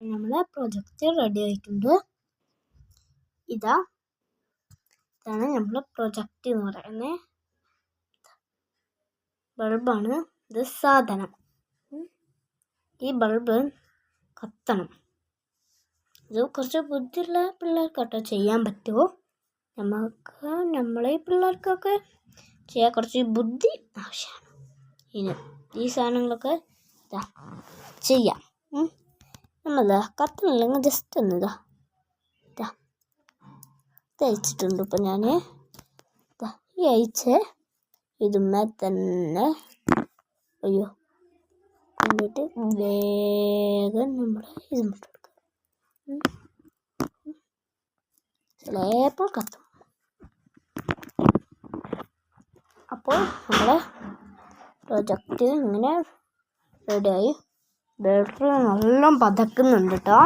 നമ്മളെ project ready ആയിട്ടുണ്ട്. ഇതാ ഇതാണ് നമ്മളെ പ്രൊജക്റ്റ് എന്ന് പറയുന്നത് ബൾബാണ് ഇത് സാധനം. ഈ ബൾബ് കത്തണം. ഇത് കുറച്ച് ബുദ്ധിയുള്ള പിള്ളേർക്കാട്ടോ ചെയ്യാൻ പറ്റുമോ നമുക്ക് നമ്മളെ ഈ പിള്ളേർക്കൊക്കെ ചെയ്യാൻ കുറച്ച് ബുദ്ധി ആവശ്യമാണ്. ഇനി ഈ സാധനങ്ങളൊക്കെ ചെയ്യാം. നമ്മളിതാ കത്തണില്ലെങ്കിൽ ജസ്റ്റ് ഒന്ന് ഇതാ ഇതാ തയ്ച്ചിട്ടുണ്ട് ഇപ്പം ഞാൻ ഇതാ ഈ അയച്ച് ഇതുമ്മേ തന്നെ. അയ്യോ. എന്നിട്ട് വേഗം നമ്മൾ ഇതുമിട്ട് കൊടുക്കുക ചിലപ്പോൾ കത്തും അപ്പോൾ നമ്മളെ പ്രൊജക്റ്റ് ഇങ്ങനെ റെഡിയായി ബാറ്ററി നല്ല പതക്കുന്നുണ്ട് കേട്ടോ